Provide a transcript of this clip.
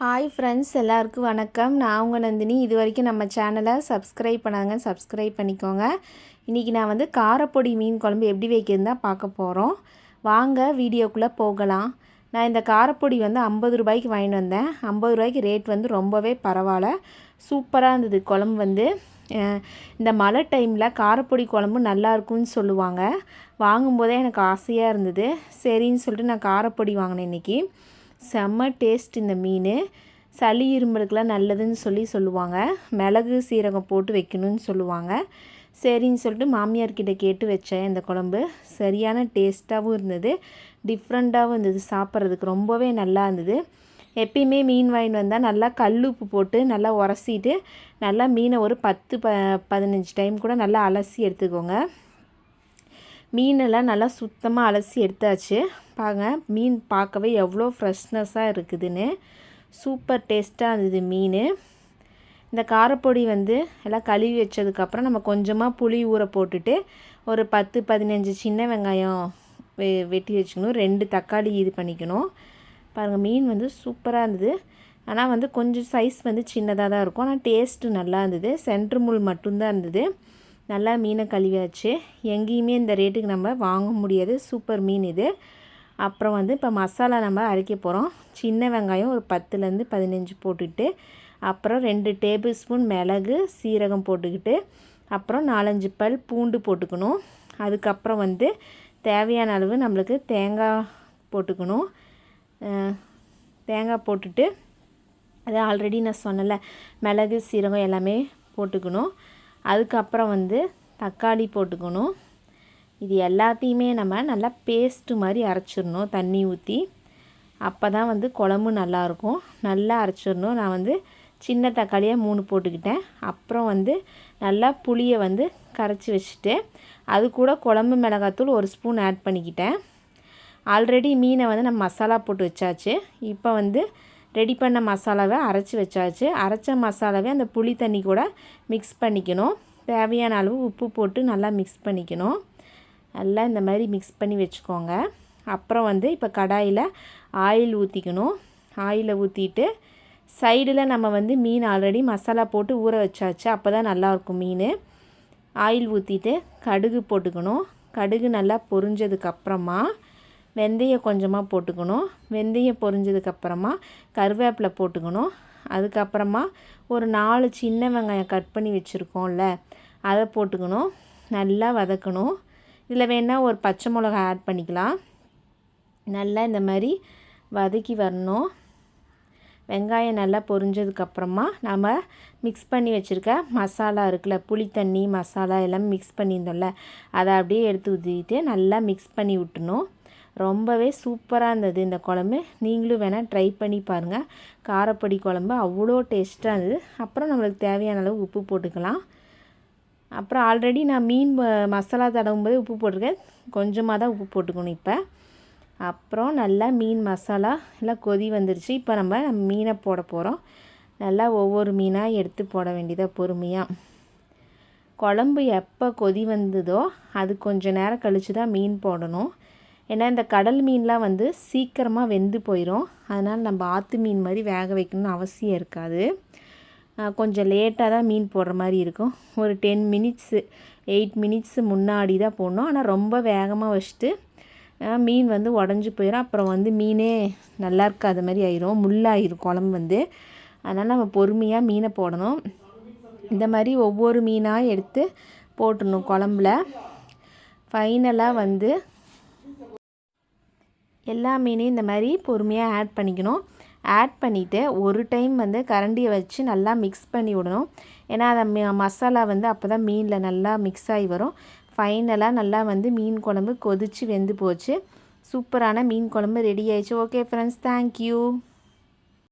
Hi friends எல்லாருக்கும் வணக்கம். நான் உங்கள் நந்தினி. இது வரைக்கும் நம்ம சேனலை சப்ஸ்கிரைப் பண்ணாங்க சப்ஸ்கிரைப் பண்ணிக்கோங்க. இன்றைக்கி நான் வந்து காரப்பொடி மீன் குழம்பு எப்படி வைக்கிறதுனா தான் பார்க்க போகிறோம் வாங்க வீடியோக்குள்ளே போகலாம். நான் இந்த காரப்பொடி வந்து ஐம்பது ரூபாய்க்கு வாங்கிட்டு வந்தேன். ஐம்பது ரூபாய்க்கு ரேட் வந்து ரொம்பவே பரவாயில்ல. சூப்பராக இருந்தது குழம்பு வந்து. இந்த மழை டைமில் காரப்பொடி குழம்பு நல்லாயிருக்கும்னு சொல்லுவாங்க. வாங்கும்போதே எனக்கு ஆசையாக இருந்தது. சரின்னு சொல்லிட்டு நான் காரப்பொடி வாங்கினேன் இன்றைக்கி செம்ம டேஸ்ட் இந்த மீன். சளி இருமலுக்கெலாம் நல்லதுன்னு சொல்லி சொல்லுவாங்க. மிளகு சீரகம் போட்டு வைக்கணும்னு சொல்லுவாங்க. சரின்னு சொல்லிட்டு மாமியார்கிட்ட கேட்டு வச்சேன் இந்த குழம்பு. சரியான டேஸ்ட்டாகவும் இருந்தது. டிஃப்ரெண்ட்டாகவும் இருந்தது சாப்பிட்றதுக்கு. ரொம்பவே நல்லா இருந்தது. எப்பயுமே மீன் வாங்கிட்டு வந்தால் நல்லா கல் உப்பு போட்டு நல்லா உரசிட்டு நல்லா மீனை ஒரு பத்து ப பதினஞ்சு டைம் கூட நல்லா அலசி எடுத்துக்கோங்க. மீனெல்லாம் நல்லா சுத்தமாக அலசி எடுத்தாச்சு. பாருங்க மீன் பார்க்கவே எவ்வளோ ஃப்ரெஷ்னஸாக இருக்குதுன்னு. சூப்பர் டேஸ்ட்டாக இருந்தது மீன். இந்த காரப்பொடி வந்து எல்லாம் கழுவி வச்சதுக்கப்புறம் நம்ம கொஞ்சமாக புளி ஊற போட்டுட்டு ஒரு பத்து பதினஞ்சு சின்ன வெங்காயம் வெ வெட்டி வச்சுக்கணும். ரெண்டு தக்காளி இது பண்ணிக்கணும். பாருங்கள் மீன் வந்து சூப்பராக இருந்தது. ஆனால் வந்து கொஞ்சம் சைஸ் வந்து சின்னதாக தான் இருக்கும். ஆனால் டேஸ்ட்டு நல்லா இருந்தது. சென்ட்ரு முள் மட்டும்தான் இருந்தது. நல்லா மீனை கழுவியாச்சு. எங்கேயுமே இந்த ரேட்டுக்கு நம்ம வாங்க முடியாது. சூப்பர் மீன் இது. அப்புறம் வந்து இப்போ மசாலா நம்ம அரைக்க போகிறோம் சின்ன வெங்காயம் ஒரு பத்துலேருந்து பதினஞ்சு போட்டுக்கிட்டு அப்புறம் ரெண்டு டேபிள் ஸ்பூன் மிளகு சீரகம் போட்டுக்கிட்டு அப்புறம் நாலஞ்சு பல் பூண்டு போட்டுக்கணும். அதுக்கப்புறம் வந்து தேவையான அளவு நம்மளுக்கு தேங்காய் போட்டுக்கணும். தேங்காய் போட்டுட்டு அது ஆல்ரெடி நான் சொன்னல மிளகு சீரகம் எல்லாமே போட்டுக்கணும். அதுக்கப்புறம் வந்து தக்காளி போட்டுக்கணும். இது எல்லாத்தையுமே நம்ம நல்லா பேஸ்ட்டு மாதிரி அரைச்சிடணும் தண்ணி ஊற்றி அப்போ தான் வந்து குழம்பு நல்லாயிருக்கும். நல்லா அரைச்சிடணும். நான் வந்து சின்ன தக்காளியாக மூணு போட்டுக்கிட்டேன். அப்புறம் வந்து நல்லா புளியை வந்து கரைச்சி வச்சுட்டு அது கூட குழம்பு மிளகாத்தூள் ஒரு ஸ்பூன் ஆட் பண்ணிக்கிட்டேன். ஆல்ரெடி மீனை வந்து நம்ம மசாலா போட்டு வச்சாச்சு. இப்போ வந்து ரெடி பண்ண மசாலாவை அரைச்சி வச்சாச்சு. அரைச்ச மசாலாவை அந்த புளி தண்ணி கூட மிக்ஸ் பண்ணிக்கணும். தேவையான அளவு உப்பு போட்டு நல்லா மிக்ஸ் பண்ணிக்கணும். நல்லா இந்த மாதிரி மிக்ஸ் பண்ணி வச்சுக்கோங்க. அப்புறம் வந்து இப்போ கடாயில் ஆயில் ஊற்றிக்கணும் ஆயிலை ஊற்றிட்டு சைடில் நம்ம வந்து மீன் ஆல்ரெடி மசாலா போட்டு ஊற வச்சாச்சு. அப்போ தான் நல்லாயிருக்கும் மீன். ஆயில் ஊற்றிட்டு கடுகு போட்டுக்கணும். கடுகு நல்லா பொரிஞ்சதுக்கப்புறமா வெந்தயம் கொஞ்சமாக போட்டுக்கணும். வெந்தயம் பொரிஞ்சதுக்கப்புறமா கருவேப்பிலை போட்டுக்கணும். அதுக்கப்புறமா ஒரு நாலு சின்ன வெங்காயம் கட் பண்ணி வச்சுருக்கோம்ல அதை போட்டுக்கணும். நல்லா வதக்கணும். இதில் வேணால் ஒரு பச்சை மிளகா ஆட் பண்ணிக்கலாம். நல்லா இந்த மாதிரி வதக்கி வரணும். வெங்காயம் நல்லா பொரிஞ்சதுக்கப்புறமா நம்ம மிக்ஸ் பண்ணி வச்சுருக்க மசாலா இருக்குல்ல புளி தண்ணி மசாலா எல்லாம் மிக்ஸ் பண்ணியிருந்தோம்ல அதை அப்படியே எடுத்து ஊற்றிட்டு நல்லா மிக்ஸ் பண்ணி விட்டுணும். ரொம்பவே சூப்பராக இருந்தது இந்த குழம்பு. நீங்களும் வேணால் ட்ரை பண்ணி பாருங்கள் காரப்பொடி குழம்பு அவ்வளோ டேஸ்ட்டாக இருந்தது. அப்புறம் நம்மளுக்கு தேவையான அளவு உப்பு போட்டுக்கலாம். அப்புறம் ஆல்ரெடி நான் மீன் மசாலா தடவும் போது உப்பு போட்டிருக்கேன். கொஞ்சமாக தான் உப்பு போட்டுக்கணும் இப்போ. அப்புறம் நல்லா மீன் மசாலா எல்லாம் கொதி வந்துருச்சு. இப்போ நம்ம மீனை போட போகிறோம் நல்லா ஒவ்வொரு மீனாக எடுத்து போட வேண்டியதாக பொறுமையாக குழம்பு எப்போ கொதி வந்ததோ அது கொஞ்சம் நேரம் கழித்து தான் மீன் போடணும். ஏன்னா இந்த கடல் மீன்லாம் வந்து சீக்கிரமாக வெந்து போயிடும் அதனால் நம்ம ஆற்று மீன் மாதிரி வேக வைக்கணும்னு அவசியம் இருக்காது. கொஞ்சம் லேட்டாக தான் மீன் போடுற மாதிரி இருக்கும். ஒரு டென் மினிட்ஸு எயிட் மினிட்ஸு முன்னாடி தான் போடணும். ஆனால் ரொம்ப வேகமாக வச்சுட்டு மீன் வந்து உடஞ்சி போயிடும் அப்புறம் வந்து மீனே நல்லா இருக்காத மாதிரி ஆயிரும். முள்ளாயிரும் குழம்பு வந்து. அதனால் நம்ம பொறுமையாக மீனை போடணும். இந்த மாதிரி ஒவ்வொரு மீனாக எடுத்து போட்டுடணும் குழம்புல. ஃபைனலாக வந்து எல்லா மீனையும் இந்த மாதிரி பொறுமையாக ஆட் பண்ணிக்கணும். ஆட் பண்ணிவிட்டு ஒரு டைம் வந்து கரண்டியை வச்சு நல்லா மிக்ஸ் பண்ணி விடணும். ஏன்னா அதை மசாலா வந்து அப்போ தான் மீனில் நல்லா மிக்ஸ் ஆகி வரும். ஃபைனலாக நல்லா வந்து மீன் குழம்பு கொதித்து வெந்து போச்சு. சூப்பரான மீன் குழம்பு ரெடி ஆயிடுச்சு. Okay friends thank you